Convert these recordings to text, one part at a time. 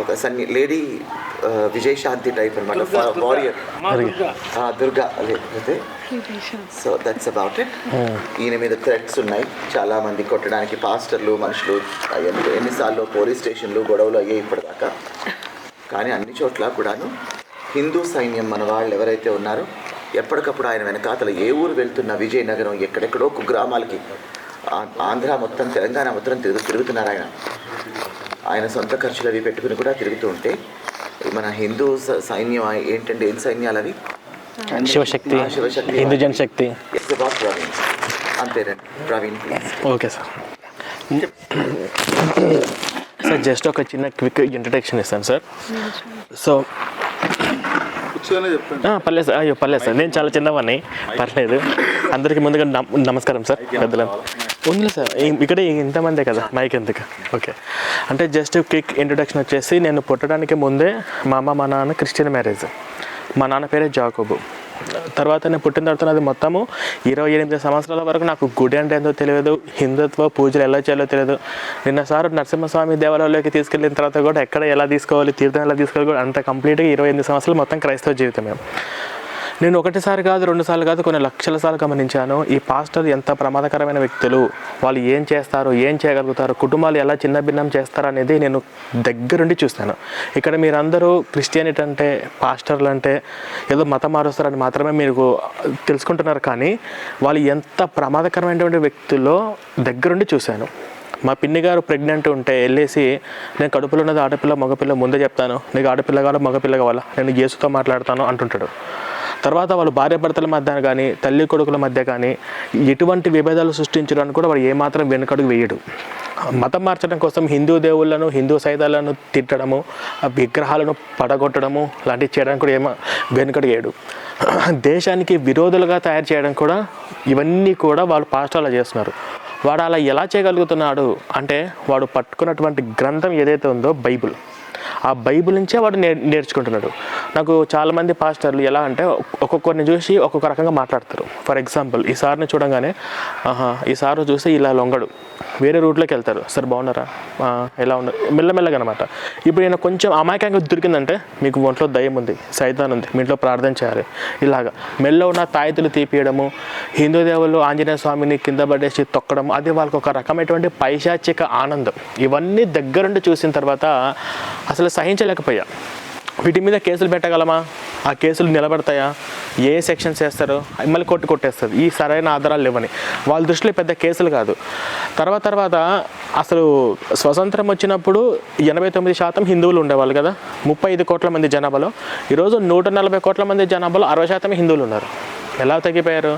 ఒక సన్ని lady Vijayashanti type అనమాట వారియర్ దుర్గా లేకపోతే సో దట్స్ అబౌట్ ఇట్ ఈయన మీద థ్రెట్స్ ఉన్నాయి. చాలా మంది కొట్టడానికి పాస్టర్లు మనుషులు అవన్నీ ఎన్నిసార్లు పోలీస్ స్టేషన్లు గొడవలు అయ్యాయి ఇప్పటిదాకా. కానీ అన్ని చోట్ల కూడాను హిందూ సైన్యం మన వాళ్ళు ఎవరైతే ఉన్నారో ఎప్పటికప్పుడు ఆయన వెనకాతల ఏ ఊరు వెళ్తున్నా విజయనగరం ఎక్కడెక్కడో కుగ్రామాలకి ఆ- ఆంధ్ర మొత్తం తెలంగాణ మొత్తం తిరుగు తిరుగుతున్నారు ఆయన. ఆయన సొంత ఖర్చులు అవి పెట్టుకుని కూడా తిరుగుతూ ఉంటే మన హిందూ స- సైన్యం ఏంటంటే ఏం సైన్యాలు అవి? శివశక్తి శివశక్తి. హిందూ జనశక్తి అంతేనండి Praveen okay sir. Sir just ఒక చిన్న క్విక్ ఇంట్రడక్షన్ ఇస్తాను సార్. సో కూర్చొని చెప్పండి ఆ, పర్లేదు సార్. అయ్యో పర్లేదు సార్. నేను చాలా చిన్నవాడిని. పర్లేదు. అందరికీ ముందుగా నమ- నమస్కారం సార్. పెద్దలు ఉంది సార్ ఇక్కడ ఇంతమందే కదా మైక్ ఎందుకు? ఓకే అంటే జస్ట్ క్విక్ ఇంట్రొడక్షన్ వచ్చేసి నేను పుట్టడానికి ముందే మా అమ్మ మా నాన్న క్రిస్టియన్ మ్యారేజ్ మా నాన్న పేరే జాకోబు. తర్వాత నేను పుట్టిన తర్వాత అది మొత్తము ఇరవై ఎనిమిది సంవత్సరాల వరకు నాకు గుడి అంటే ఏందో తెలియదు హిందుత్వ పూజలు ఎలా చేయాలో తెలియదు. నిన్న సార్ నరసింహస్వామి దేవాలయంలోకి తీసుకెళ్ళిన తర్వాత కూడా ఎక్కడ ఎలా తీసుకోవాలి తీర్థం ఎలా తీసుకోవాలి కూడా అంత కంప్లీట్గా ఇరవై ఎనిమిది సంవత్సరాలు మొత్తం క్రైస్తవ జీవితం మేము నేను ఒకటిసారి కాదు రెండుసార్లు కాదు కొన్ని లక్షల సార్లు గమనించాను. ఈ పాస్టర్ ఎంత ప్రమాదకరమైన వ్యక్తులు. వాళ్ళు ఏం చేస్తారు ఏం చేయగలుగుతారు కుటుంబాలు ఎలా చిన్న భిన్నం చేస్తారు అనేది నేను దగ్గరుండి చూస్తాను ఇక్కడ మీరందరూ క్రిస్టియానిటీ అంటే పాస్టర్లు అంటే ఏదో మతం మారుస్తారని మాత్రమే మీరు తెలుసుకుంటున్నారు కానీ వాళ్ళు ఎంత ప్రమాదకరమైనటువంటి వ్యక్తుల్లో దగ్గరుండి చూశాను. మా పిన్ని గారు ప్రెగ్నెంట్ ఉంటే వెళ్ళేసి నేను కడుపులో ఉన్నది ఆడపిల్ల మగపిల్ల ముందే చెప్తాను. నీకు ఆడపిల్ల కావాలా మగపిల్ల కావాలా? నేను యేసుతో మాట్లాడతాను అంటుంటాడు. తర్వాత వాళ్ళు భార్యాభర్తల మధ్య కానీ తల్లి కొడుకుల మధ్య కానీ ఎటువంటి విభేదాలు సృష్టించడానికి కూడా వాడు ఏమాత్రం వెనుకడుగు వేయడు. మతం మార్చడం కోసం హిందూ దేవుళ్ళను హిందూ సైతాలను తిట్టడము విగ్రహాలను పడగొట్టడము లాంటివి చేయడానికి కూడా ఏమో వెనుకడు వేయడు. దేశానికి విరోధులుగా తయారు చేయడం కూడా ఇవన్నీ కూడా వాళ్ళు పాస్టాలు చేస్తున్నారు. వాడు అలా ఎలా చేయగలుగుతున్నాడు అంటే వాడు పట్టుకున్నటువంటి గ్రంథం ఏదైతే ఉందో బైబిల్. ఆ బైబిల్ నుంచే వాడు నేర్ నేర్చుకుంటున్నాడు. నాకు చాలామంది పాస్టర్లు ఎలా అంటే ఒక్కొక్కరిని చూసి ఒక్కొక్క రకంగా మాట్లాడతారు. ఫర్ ఎగ్జాంపుల్ ఈ సార్ని చూడంగానే ఆహా ఈ సార్ చూస్తే ఇలా లొంగడు. వేరే రూట్లోకి వెళ్తారు. సార్ బాగున్నారా? ఎలా ఉన్నారు? మెల్లమెల్లగా అనమాట ఇప్పుడు నేను కొంచెం అమాయకంగా దొరికిందంటే మీకు ఒంట్లో దయ్యం ఉంది సైతాన్ ఉంది మీ ఇంట్లో ప్రార్థన చేయాలి. ఇలాగా మెల్ల ఉన్న తాయితులు తీపియడము హిందూ దేవుళ్ళు ఆంజనేయ స్వామిని కింద పడేసి తొక్కడం అది వాళ్ళకి ఒక రకమైనటువంటి పైశాచిక ఆనందం. ఇవన్నీ దగ్గరుండి చూసిన తర్వాత అసలు సహించలేకపోయా. వీటి మీద కేసులు పెట్టగలమా? ఆ కేసులు నిలబడతాయా? ఏ సెక్షన్స్ చేస్తారో మళ్ళీ కొట్టు కొట్టేస్తుంది. ఈ సరైన ఆధారాలు లేవని. వాళ్ళ దృష్టిలో పెద్ద కేసులు కాదు. తర్వాత తర్వాత అసలు స్వతంత్రం వచ్చినప్పుడు ఎనభై తొమ్మిది శాతం హిందువులు ఉండేవాళ్ళు కదా. ముప్పై ఐదు కోట్ల మంది జనాభాలో. ఈరోజు నూట నలభై కోట్ల మంది జనాభాలో అరవై శాతం హిందువులు ఉన్నారు. ఎలా తగ్గిపోయారు?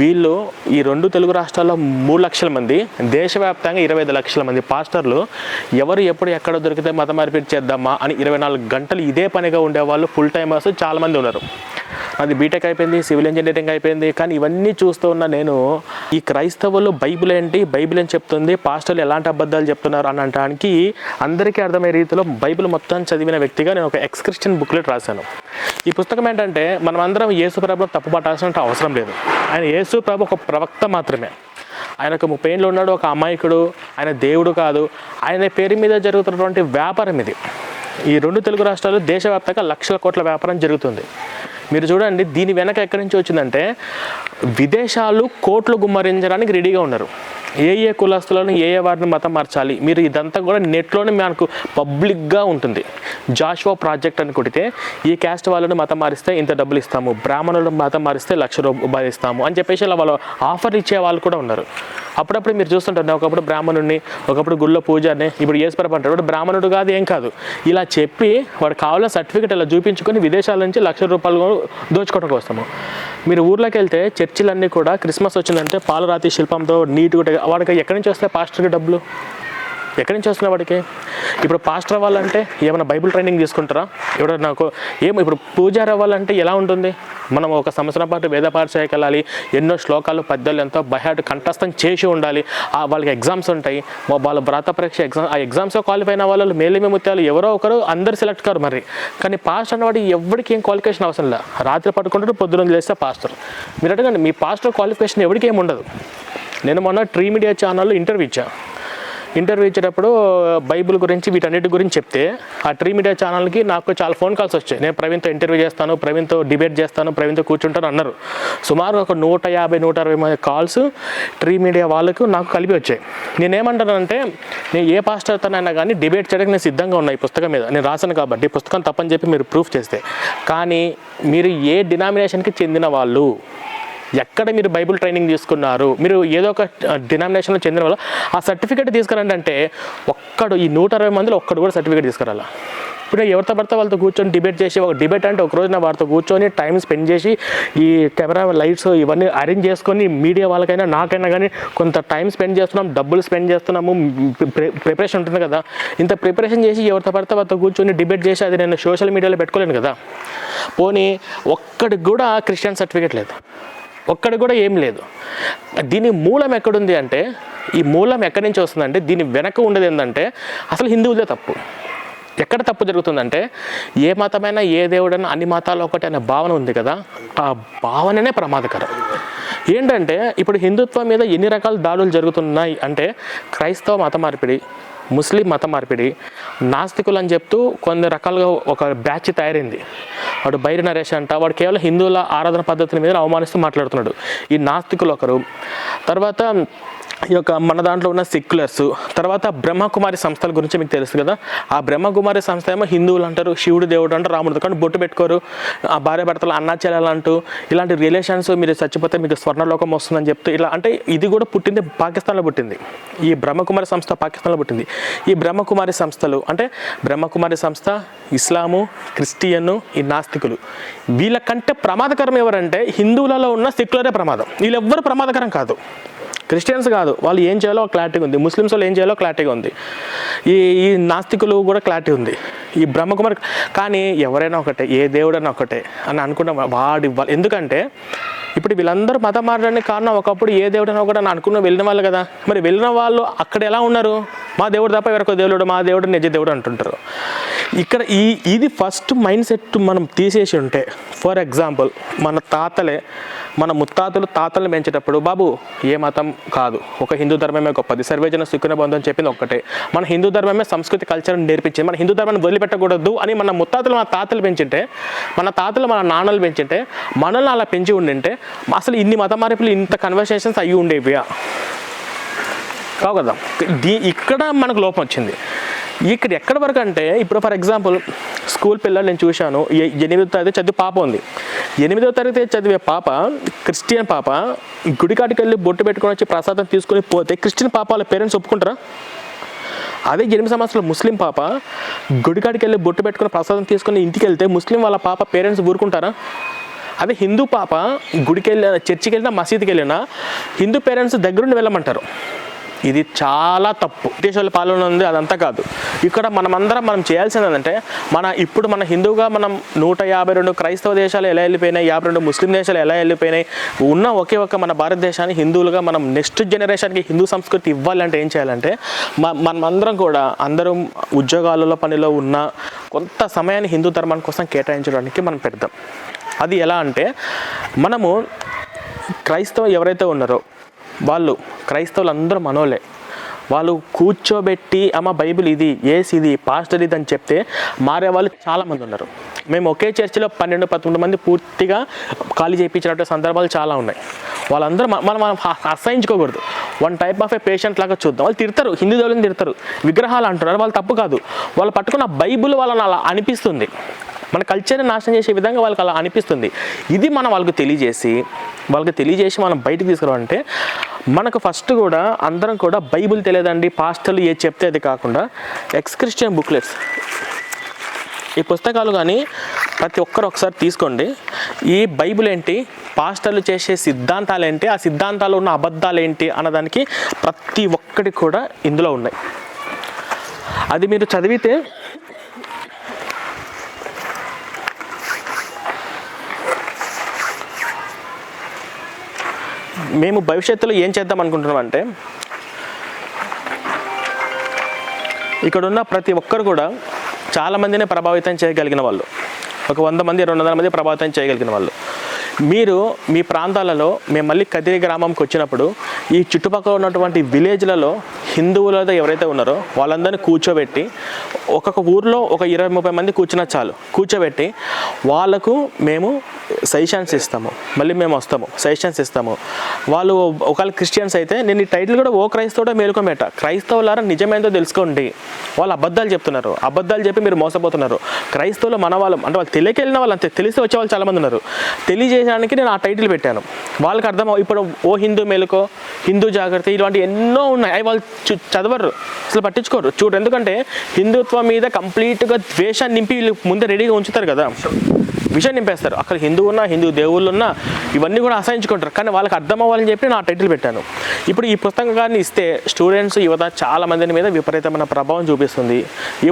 వీళ్ళు ఈ రెండు తెలుగు రాష్ట్రాల్లో మూడు లక్షల మంది దేశవ్యాప్తంగా ఇరవై ఐదు లక్షల మంది పాస్టర్లు. ఎవరు ఎప్పుడు ఎక్కడ దొరికితే మత మార్పిడి చేద్దామా అని ఇరవై నాలుగు గంటలు ఇదే పనిగా ఉండేవాళ్ళు ఫుల్ టైమర్స్ చాలామంది ఉన్నారు. అది బీటెక్ అయిపోయింది సివిల్ ఇంజనీరింగ్ అయిపోయింది. కానీ ఇవన్నీ చూస్తూ ఉన్న నేను ఈ క్రైస్తవులు బైబిల్ ఏంటి? బైబిల్ అని చెప్తుంది పాస్టర్లు ఎలాంటి అబద్ధాలు చెప్తున్నారు అని అనడానికి అందరికీ అర్థమయ్యే రీతిలో బైబిల్ మొత్తం చదివిన వ్యక్తిగా నేను ఒక ఎక్స్క్రిప్షన్ బుక్లెట్ రాశాను. ఈ పుస్తకం ఏంటంటే మనం అందరం యేసు ప్రభుత్వం తప్పు పట్టాల్సిన అవసరం లేదు. ఆయన యేసు ప్రభు ఒక ప్రవక్త మాత్రమే. ఆయన ఒక ముప్పై ఏళ్ళు ఉన్నాడు ఒక అమాయకుడు ఆయన దేవుడు కాదు. ఆయన పేరు మీద జరుగుతున్నటువంటి వ్యాపారం ఇది. ఈ రెండు తెలుగు రాష్ట్రాలు దేశవ్యాప్తంగా లక్షల కోట్ల వ్యాపారం జరుగుతుంది. మీరు చూడండి దీని వెనక ఎక్కడి నుంచి వచ్చిందంటే విదేశాలు కోట్లు గుమ్మరించడానికి రెడీగా ఉన్నారు. ఏ ఏ కులస్తులను ఏ ఏ వారిని మతం మార్చాలి మీరు ఇదంతా కూడా నెట్లోనే మనకు పబ్లిక్గా ఉంటుంది. జాషువా ప్రాజెక్ట్ అని కొడితే ఈ క్యాస్ట్ వాళ్ళని మతం మారిస్తే ఇంత డబ్బులు ఇస్తాము బ్రాహ్మణులను మతం మారిస్తే లక్ష రూపాయలు ఇస్తాము అని చెప్పేసి అలా వాళ్ళు ఆఫర్ ఇచ్చే వాళ్ళు కూడా ఉన్నారు. అప్పుడప్పుడు మీరు చూస్తుంటారు ఒకప్పుడు బ్రాహ్మణుడిని ఒకప్పుడు గుళ్ళో పూజారిని ఇప్పుడు ఏసుపరపు అంటారు. వాడు బ్రాహ్మణుడు కాదు ఏం కాదు. ఇలా చెప్పి వాడు కావాలని సర్టిఫికెట్ ఇలా చూపించుకొని విదేశాల నుంచి లక్ష రూపాయలు దోచుకోవడానికి వస్తాము మీరు ఊర్లోకి వెళ్తే చర్చిలన్నీ కూడా క్రిస్మస్ వచ్చిందంటే పాలరాతి శిల్పంతో నీట్గా వాడికి ఎక్కడి నుంచి వస్తాయి? పాస్టర్కి డబ్బులు? ఎక్కడి నుంచి వస్తున్నా వాడికి? ఇప్పుడు పాస్టర్ అవ్వాలంటే ఏమైనా బైబిల్ ట్రైనింగ్ తీసుకుంటారా? ఎవడో నాకు ఏమో ఇప్పుడు పూజారి అవ్వాలంటే ఎలా ఉంటుంది? మనం ఒక సంవత్సరం పాటు వేద పాఠశాలకు వెళ్ళాలి ఎన్నో శ్లోకాలు పద్యాలు ఎంతో బయట కంఠస్థం చేసి ఉండాలి. ఆ వాళ్ళకి ఎగ్జామ్స్ ఉంటాయి. వాళ్ళ వ్రాత పరీక్ష ఎగ్జామ్ ఆ ఎగ్జామ్స్లో క్వాలిఫై అయిన వాళ్ళు మేలిమి ముత్యాలు ఎవరో ఒకరు అందరు సెలెక్ట్ కారు మరి. కానీ పాస్టర్ అన్నవాడు ఎవరికి ఏం క్వాలిఫికేషన్ అవసరం లేదు రాత్రి పడుకుంటారు పొద్దున లేస్తే పాస్టర్. మీరు అడగండి మీ పాస్టర్ క్వాలిఫికేషన్ ఎవరికి ఏమి ఉండదు. నేను మొన్న ట్రీ మీడియా ఛానల్లో ఇంటర్వ్యూ ఇచ్చాను ఇంటర్వ్యూ ఇచ్చేటప్పుడు బైబిల్ గురించి వీటన్నిటి గురించి చెప్తే ఆ ట్రీ మీడియా ఛానల్కి నాకు చాలా ఫోన్ కాల్స్ వచ్చాయి. నేను ప్రవీణ్తో ఇంటర్వ్యూ చేస్తాను ప్రవీణ్తో డిబేట్ చేస్తాను ప్రవీణ్తో కూర్చుంటాను అన్నారు. సుమారు ఒక నూట యాభై నూట అరవై మంది కాల్స్ ట్రీ మీడియా వాళ్ళకు నాకు కలిపి వచ్చాయి. నేనేమంటానంటే నేను ఏ పాస్టర్తోనైనా కానీ డిబేట్ చేయడానికి నేను సిద్ధంగా ఉన్నా ఈ పుస్తకం మీద. నేను రాశాను కాబట్టి పుస్తకం తప్పని చెప్పి మీరు ప్రూఫ్ చేస్తే. కానీ మీరు ఏ డినామినేషన్కి చెందిన వాళ్ళు ఎక్కడ మీరు బైబిల్ ట్రైనింగ్ తీసుకున్నారు? మీరు ఏదో ఒక డినామినేషన్లో చెందిన వల్ల ఆ సర్టిఫికేట్ తీసుకురండి అంటే ఒక్కడు ఈ నూట అరవై మందిలో ఒక్కడు కూడా సర్టిఫికేట్ తీసుకురాలా? ఇప్పుడు ఎవరితో పడితే వాళ్ళతో కూర్చొని డిబేట్ చేసి ఒక డిబేట్ అంటే ఒక రోజున వారితో కూర్చొని టైం స్పెండ్ చేసి ఈ కెమెరా లైట్స్ ఇవన్నీ అరేంజ్ చేసుకొని మీడియా వాళ్ళకైనా నాకైనా కానీ కొంత టైం స్పెండ్ చేస్తున్నాం డబ్బులు స్పెండ్ చేస్తున్నాము ప్రిపరేషన్ ఉంటుంది కదా? ఇంత ప్రిపరేషన్ చేసి ఎవరితో పడితే వాళ్ళతో కూర్చొని డిబేట్ చేసి అది నేను సోషల్ మీడియాలో పెట్టుకోలేను కదా? పోనీ ఒక్కడికి కూడా క్రిస్టియన్ సర్టిఫికేట్ లేదు. ఒక్కడ కూడా ఏం లేదు. దీని మూలం ఎక్కడుంది అంటే ఈ మూలం ఎక్కడి నుంచి వస్తుందంటే దీని వెనక ఉండేది ఏంటంటే అసలు హిందువులే తప్పు. ఎక్కడ తప్పు జరుగుతుందంటే ఏ మతమైనా ఏ దేవుడైనా అన్ని మతాలు ఒకటి అనే భావన ఉంది కదా ఆ భావననే ప్రమాదకరం. ఏంటంటే ఇప్పుడు హిందుత్వం మీద ఎన్ని రకాల దాడులు జరుగుతున్నాయి అంటే క్రైస్తవ మత మార్పిడి ముస్లిం మత మార్పిడి నాస్తికులు అని చెప్తూ కొన్ని రకాలుగా ఒక బ్యాచ్ తయారైంది. వాడు బైరి నరేష్ అంట వాడు కేవలం హిందువుల ఆరాధన పద్ధతుల మీద అవమానిస్తూ మాట్లాడుతున్నాడు. ఈ నాస్తికులు ఒకరు. తర్వాత ఈ యొక్క మన దాంట్లో ఉన్న సెక్యులర్స్ తర్వాత బ్రహ్మకుమారి సంస్థల గురించి మీకు తెలుసు కదా. ఆ బ్రహ్మకుమారి సంస్థ ఏమో హిందువులు అంటారు శివుడు దేవుడు అంటారు రాముడు కానీ బొట్టు పెట్టుకోరు. ఆ భార్య భర్తలు అన్నాచెల్లెలు అంటూ ఇలాంటి రిలేషన్స్ మీరు చచ్చిపోతే మీకు స్వర్ణలోకం వస్తుందని చెప్తూ ఇలా అంటే ఇది కూడా పుట్టింది పాకిస్తాన్లో పుట్టింది. ఈ బ్రహ్మకుమారి సంస్థ పాకిస్తాన్లో పుట్టింది. ఈ బ్రహ్మకుమారి సంస్థలు అంటే బ్రహ్మకుమారి సంస్థ ఇస్లాము క్రిస్టియన్ ఈ నాస్తికులు. వీళ్ళకంటే ప్రమాదకరం ఎవరంటే హిందువులలో ఉన్న సెక్యులరే ప్రమాదం. వీళ్ళెవ్వరు ప్రమాదకరం కాదు. క్రిస్టియన్స్ కాదు వాళ్ళు ఏం చేయాలో క్లారిటీగా ఉంది. ముస్లిమ్స్ వాళ్ళు ఏం చేయాలో క్లారిటీగా ఉంది. ఈ ఈ నాస్తికులు కూడా క్లారిటీ ఉంది. ఈ బ్రహ్మకుమారి కానీ ఎవరైనా ఒకటే ఏ దేవుడైనా ఒకటే అని అనుకున్న వాడి ఎందుకంటే ఇప్పుడు వీళ్ళందరూ మతం మారడానికి కారణం ఒకప్పుడు ఏ దేవుడైనా ఒకటి అని అనుకున్న వెళ్ళిన వాళ్ళు కదా. మరి వెళ్ళిన వాళ్ళు అక్కడ ఎలా ఉన్నారు? మా దేవుడు తప్ప ఎవరికో దేవుడు మా దేవుడు నిజ దేవుడు అంటుంటారు. ఇక్కడ ఈ ఇది ఫస్ట్ మైండ్ సెట్ మనం తీసేసి ఉంటే ఫర్ ఎగ్జాంపుల్ మన తాతలే మన ముత్తాతలు తాతలను పెంచేటప్పుడు బాబు ఏ మతం కాదు. ఒక హిందూ ధర్మమే గొప్పది. సర్వేజన సుఖిన బంధు అని చెప్పింది ఒక్కటే. మన హిందూ ధర్మమే సంస్కృతి కల్చర్ని నేర్పించింది. మన హిందూ ధర్మాన్ని వదిలిపెట్టకూడదు అని మన ముత్తాతలు మన తాతలు పెంచింటే మన తాతలు మన నాన్నలు పెంచింటే మనల్ని అలా పెంచి ఉండింటే అసలు ఇన్ని మత మార్పులు ఇంత కన్వర్సేషన్స్ అయ్యి ఉండేవి కావు కదా. దీ ఇక్కడ మనకు లోపం వచ్చింది. ఇక్కడ ఎక్కడి వరకు అంటే ఇప్పుడు ఫర్ ఎగ్జాంపుల్ స్కూల్ పిల్లలు నేను చూశాను. ఎనిమిది ఎనిమిదో తరగతి చదివే పాప ఉంది. ఎనిమిదో తరగతి చదివే పాప క్రిస్టియన్ పాప గుడికాటికి వెళ్ళి బొట్టు పెట్టుకొని వచ్చి ప్రసాదం తీసుకొని పోతే క్రిస్టియన్ పాప వాళ్ళ పేరెంట్స్ ఒప్పుకుంటారా? అదే ఎనిమిది సంవత్సరాల ముస్లిం పాప గుడికాడికి వెళ్ళి బొట్టు పెట్టుకుని ప్రసాదం తీసుకొని ఇంటికి వెళ్తే ముస్లిం వాళ్ళ పాప పేరెంట్స్ ఊరుకుంటారా? అదే హిందూ పాప గుడికి వెళ్ళిన చర్చికి వెళ్ళినా మసీద్కి వెళ్ళినా హిందూ పేరెంట్స్ దగ్గరుండి వెళ్ళమంటారు. ఇది చాలా తప్పు. దేశాల పాలన ఉంది అదంతా కాదు. ఇక్కడ మనమందరం మనం చేయాల్సింది ఏంటంటే మన ఇప్పుడు మన హిందూగా మనం నూట యాభై రెండు క్రైస్తవ దేశాలు ఎలా వెళ్ళిపోయినాయి యాభై రెండు ముస్లిం దేశాలు ఎలా వెళ్ళిపోయినాయి ఉన్న ఒకే ఒక్క మన భారతదేశాన్ని హిందువులుగా మనం నెక్స్ట్ జనరేషన్కి హిందూ సంస్కృతి ఇవ్వాలంటే ఏం చేయాలంటే మ- మనమందరం కూడా అందరం ఉద్యోగాలలో పనిలో ఉన్న కొంత సమయాన్ని హిందూ ధర్మాని కోసం కేటాయించడానికి మనం పెడదాం అది ఎలా అంటే మనము క్రైస్తవ ఎవరైతే ఉన్నారో వాళ్ళు క్రైస్తవులు అందరూ మనోలే వాళ్ళు కూర్చోబెట్టి అమ్మ బైబిల్ ఇది ఏసి ఇది పాస్టర్ ఇది అని చెప్తే మారే వాళ్ళు చాలామంది ఉన్నారు. మేము ఒకే చర్చిలో పన్నెండు పదకొండు మంది పూర్తిగా ఖాళీ చేయించినటువంటి సందర్భాలు చాలా ఉన్నాయి. వాళ్ళందరూ మనం మనం అసహించుకోకూడదు. One type of a patient లాగా చూద్దాం. వాళ్ళు తిడతారు హిందూ దేవుళ్ళని తిడతారు విగ్రహాలు అంటున్నారు. వాళ్ళు తప్పు కాదు. వాళ్ళు పట్టుకున్న బైబిల్ వాళ్ళని అలా అనిపిస్తుంది. మన కల్చర్ని నాశనం చేసే విధంగా వాళ్ళకి అలా అనిపిస్తుంది. ఇది మనం వాళ్ళకి తెలియజేసి వాళ్ళకి తెలియజేసి మనం బయటకు తీసుకురావాలంటే మనకు ఫస్ట్ కూడా అందరం కూడా బైబిల్ తెలియదండి. పాస్టర్లు ఏది చెప్తే అది కాకుండా ఎక్స్ క్రిస్టియన్ బుక్లెట్స్ ఈ పుస్తకాలు కానీ ప్రతి ఒక్కరు ఒకసారి తీసుకోండి. ఈ బైబిల్ ఏంటి? పాస్టర్లు చేసే సిద్ధాంతాలు ఏంటి? ఆ సిద్ధాంతాలు ఉన్న అబద్ధాలు ఏంటి? అన్నదానికి ప్రతి ఒక్కటి కూడా ఇందులో ఉన్నాయి. అది మీరు చదివితే మేము భవిష్యత్తులో ఏం చేద్దాం అనుకుంటున్నాం అంటే ఇక్కడ ఉన్న ప్రతి ఒక్కరు కూడా చాలామందిని ప్రభావితం చేయగలిగిన వాళ్ళు. ఒక వంద మంది రెండు వందల మంది ప్రభావితం చేయగలిగిన వాళ్ళు. మీరు మీ ప్రాంతాలలో మేము మళ్ళీ కదిరి గ్రామంకి వచ్చినప్పుడు ఈ చుట్టుపక్కల ఉన్నటువంటి విలేజ్లలో హిందువులతో ఎవరైతే ఉన్నారో వాళ్ళందరినీ కూర్చోబెట్టి ఒక్కొక్క ఊర్లో ఒక ఇరవై ముప్పై మంది కూర్చున్నా చాలు. కూర్చోబెట్టి వాళ్ళకు మేము సజెషన్స్ ఇస్తాము. మళ్ళీ మేము వస్తాము. సజెషన్స్ ఇస్తాము. వాళ్ళు ఒకవేళ క్రిస్టియన్స్ అయితే నేను ఈ టైటిల్ కూడా ఓ క్రైస్తవుడే మేలుకోమేట క్రైస్తవులారా నిజమేందో తెలుసుకోండి. వాళ్ళు అబద్ధాలు చెప్తున్నారు. అబద్ధాలు చెప్పి మీరు మోసపోతున్నారు. క్రైస్తవులు మన వాళ్ళు అంటే వాళ్ళు తెలియకెళ్ళిన వాళ్ళు అంతే. తెలిసి వచ్చే వాళ్ళు చాలామంది ఉన్నారు. తెలియజేయడానికి నేను ఆ టైటిల్ పెట్టాను. వాళ్ళకి అర్థం ఇప్పుడు ఓ హిందూ మేలుకో హిందూ జాగ్రత్త ఇలాంటి ఎన్నో ఉన్నాయి. అవి వాళ్ళు చదవరు. అసలు పట్టించుకోరు. చూడు ఎందుకంటే హిందుత్వం మీద కంప్లీట్గా ద్వేషాన్ని నింపి వీళ్ళు ముందే రెడీగా ఉంచుతారు కదా. విషయం నింపేస్తారు. అక్కడ హిందూ ఉన్నా హిందూ దేవుళ్ళు ఉన్నా ఇవన్నీ కూడా అసహించుకుంటారు కానీ వాళ్ళకి అర్థం అవ్వాలని చెప్పి నా టైటిల్ పెట్టాను. ఇప్పుడు ఈ పుస్తకాన్ని ఇస్తే స్టూడెంట్స్ యువత చాలా మందిని మీద విపరీతమైన ప్రభావం చూపిస్తుంది.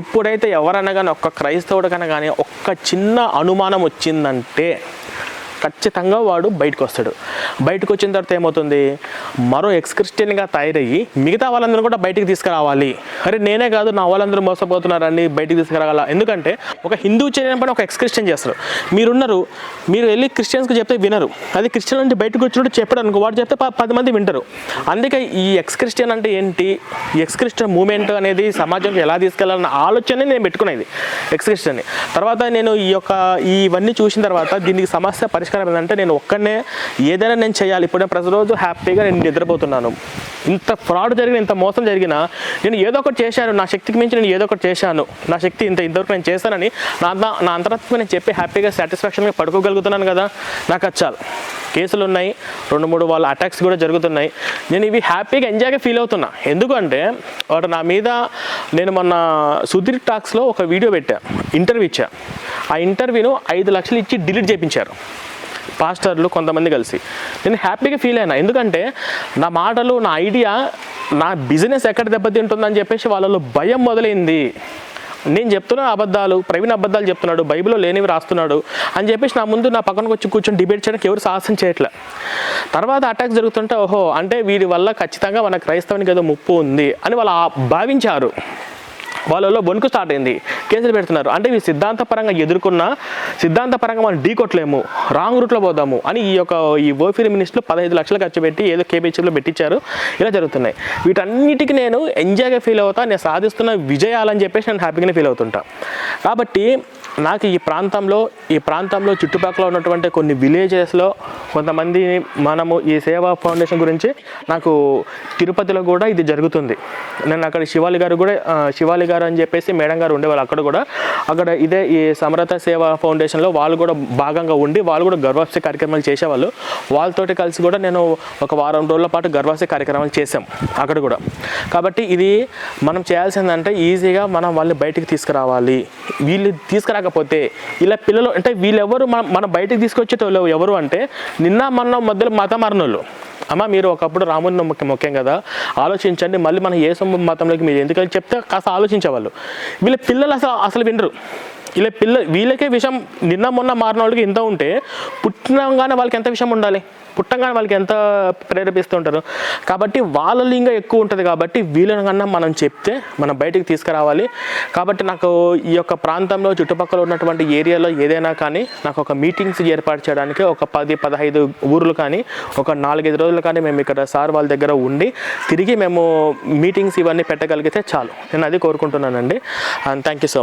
ఎప్పుడైతే ఎవరైనా కానీ ఒక్క క్రైస్తవుడు కన్నా కానీ ఒక్క చిన్న అనుమానం వచ్చిందంటే ఖచ్చితంగా వాడు బయటకు వస్తాడు బయటకు వచ్చిన తర్వాత ఏమవుతుంది? మరో ఎక్స్క్రిస్టియన్గా తయారయ్యి మిగతా వాళ్ళందరూ కూడా బయటికి తీసుకురావాలి. అరే నేనే కాదు నా వాళ్ళందరూ మోసపోతున్నారని బయటికి తీసుకురాగల. ఎందుకంటే ఒక హిందూ చేయడం పని ఒక ఎక్స్క్రిస్టియన్ చేస్తారు మీరున్నారు మీరు వెళ్ళి క్రిస్టియన్స్కి చెప్తే వినరు. అది క్రిస్టియన్ అంటే బయటకు వచ్చినట్టు చెప్పాడు అనుకో వాడు చెప్తే పది మంది వింటారు. అందుకే ఈ ఎక్స్క్రిస్టియన్ అంటే ఏంటి? ఎక్స్క్రిస్టియన్ మూమెంట్ అనేది సమాజంకి ఎలా తీసుకెళ్ళాలన్న ఆలోచనే నేను పెట్టుకునేది ఎక్స్క్రిస్టియన్ని. తర్వాత నేను ఈ యొక్క ఇవన్నీ చూసిన తర్వాత దీనికి సమస్య పరిష్కారం ఏంటంటే నేను ఒక్కనే ఏదైనా నేను చేయాలి. ఇప్పుడు నేను ప్రతిరోజు హ్యాపీగా నేను నిద్రపోతున్నాను. ఇంత ఫ్రాడ్ జరిగిన ఇంత మోసం జరిగినా నేను ఏదో ఒకటి చేశాను. నా శక్తికి మించి నేను ఏదో ఒకటి చేశాను. నా శక్తి ఇంత ఇంతవరకు నేను చేశానని నా నా అంతరాత్మ నేను చెప్పి హ్యాపీగా సాటిస్ఫాక్షన్గా పడుకోగలుగుతున్నాను కదా. నాకు వచ్చాలి కేసులు ఉన్నాయి. రెండు మూడు వాళ్ళ అటాక్స్ కూడా జరుగుతున్నాయి. నేను ఇవి హ్యాపీగా ఎంజాయ్గా ఫీల్ అవుతున్నా. ఎందుకంటే వాడు నా మీద నేను మొన్న సుధీర్ టాక్స్లో ఒక వీడియో పెట్టా. ఇంటర్వ్యూ ఇచ్చా. ఆ ఇంటర్వ్యూను ఐదు లక్షలు ఇచ్చి డిలీట్ చేయించారు. పాస్టర్లు కొంతమంది కలిసి. నేను హ్యాపీగా ఫీల్ అయినా. ఎందుకంటే నా మాటలు నా ఐడియా నా బిజినెస్ ఎక్కడ దెబ్బతింటుందని చెప్పేసి వాళ్ళలో భయం మొదలైంది. నేను చెప్తున్న అబద్ధాలు ప్రవీణ్ అబద్ధాలు చెప్తున్నాడు బైబిల్లో లేనివి రాస్తున్నాడు అని చెప్పేసి నా ముందు నా పక్కనకు వచ్చి కూర్చొని డిబేట్ చేయడానికి ఎవరు సాహసం చేయట్లే. తర్వాత అటాక్ జరుగుతుంటే ఓహో అంటే వీడి వల్ల ఖచ్చితంగా మన క్రైస్తవానికి ఏదో ముప్పు ఉంది అని వాళ్ళు భావించారు. వాళ్ళలో వణుకు స్టార్ట్ అయింది. కేసులు పెడుతున్నారు. అంటే ఇవి సిద్ధాంతపరంగా ఎదుర్కొన్న సిద్ధాంతపరంగా మనం ఢీ కొట్టలేము రాంగ్ రూట్లో పోదాము అని ఈ యొక్క ఈ ఓఫీర్ మినిస్ట్లో పదహైదు లక్షలు ఖర్చు పెట్టి ఏదో కేబీసీలో పెట్టించారు. ఇలా జరుగుతున్నాయి. వీటన్నిటికీ నేను ఎంజాయ్గా ఫీల్ అవుతా నేను సాధిస్తున్న విజయాలని చెప్పేసి నేను హ్యాపీగానే ఫీల్ అవుతుంటా. కాబట్టి నాకు ఈ ప్రాంతంలో ఈ ప్రాంతంలో చుట్టుపక్కల ఉన్నటువంటి కొన్ని విలేజెస్లో కొంతమంది మనము ఈ సేవా ఫౌండేషన్ గురించి నాకు తిరుపతిలో కూడా ఇది జరుగుతుంది. నేను అక్కడ శివాలి గారు కూడా శివాలి గారు అని చెప్పేసి మేడం గారు ఉండేవాళ్ళు అక్కడ కూడా. అక్కడ ఇదే ఈ సమరత సేవా ఫౌండేషన్లో వాళ్ళు కూడా భాగంగా ఉండి వాళ్ళు కూడా గర్భాస్తి కార్యక్రమాలు చేసేవాళ్ళు. వాళ్ళతోటి కలిసి కూడా నేను ఒక వారం రోజుల పాటు గర్భాస్తి కార్యక్రమాలు చేశాం అక్కడ కూడా. కాబట్టి ఇది మనం చేయాల్సిందంటే ఈజీగా మనం వాళ్ళని బయటికి తీసుకురావాలి. వీళ్ళు తీసుకురాక లేకపోతే ఇలా పిల్లలు అంటే వీళ్ళెవరు మనం మన తీసుకొచ్చే తీసుకొచ్చేటోళ్ళు ఎవరు అంటే నిన్న మన మధ్యలో మత మరణులు. అమ్మ మీరు ఒకప్పుడు రాముని నమ్మకం ముఖ్యం కదా. ఆలోచించండి మళ్ళీ మన ఏ సొమ్ము మతంలోకి మీరు ఎందుకని చెప్తే కాస్త ఆలోచించేవాళ్ళు. వీళ్ళ పిల్లలు అసలు అసలు వినరు. ఇలా పిల్ల వీళ్ళకే విషయం నిన్న మొన్న మారిన వాళ్ళకి ఇంత ఉంటే పుట్టినగానే వాళ్ళకి ఎంత విషం ఉండాలి? పుట్టంగానే వాళ్ళకి ఎంత ప్రేరేపిస్తూ ఉంటారు? కాబట్టి వాళ్ళలో ఇంకా ఎక్కువ ఉంటుంది కాబట్టి వీళ్ళని కన్నా మనం చెప్తే మనం బయటికి తీసుకురావాలి. కాబట్టి నాకు ఈ యొక్క ప్రాంతంలో చుట్టుపక్కల ఉన్నటువంటి ఏరియాలో ఏదైనా కానీ నాకు ఒక మీటింగ్స్ ఏర్పాటు చేయడానికి ఒక పది పదహైదు ఊర్లు కానీ ఒక నాలుగైదు రోజులు కానీ మేము ఇక్కడ సార్ వాళ్ళ దగ్గర ఉండి తిరిగి మేము మీటింగ్స్ ఇవన్నీ పెట్టగలిగితే చాలు. నేను అది కోరుకుంటున్నానండి. And thank you so much